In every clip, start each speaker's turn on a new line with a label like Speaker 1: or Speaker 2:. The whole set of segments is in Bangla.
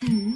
Speaker 1: গ্রাম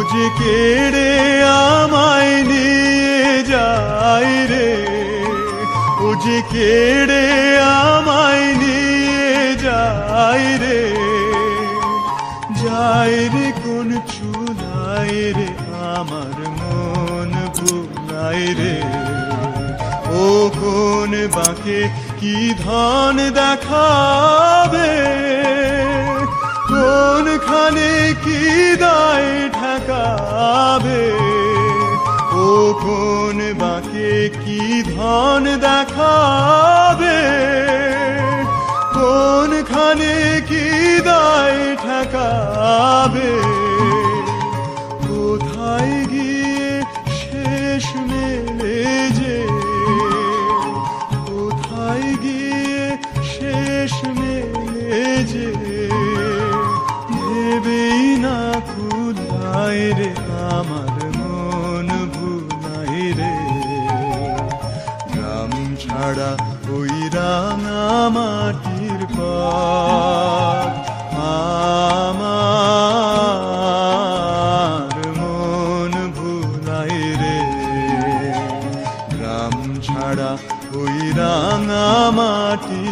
Speaker 1: যে কেড়ে আমায় নিয়ে যায় রে। যে কেড়ে আমায় নিয়ে যায় রে। যায় রে কোন চুলায় রে, আমার মন ভুলায় রে। ও কোন বাঁকে কি ধন দেখাবে? কোনখানে কি দায় ঠেকাবে ও কোন বাকে কি ধন দেখাবে? কোনখানে কি দায় ঠেকাবে রে আমার মন ভুলাই রে। গ্রাম ছাড়া ওই রাঙা মাটির পথ আমার মন ভুলাই রে। গ্রাম ছাড়া ওই রাঙা মাটি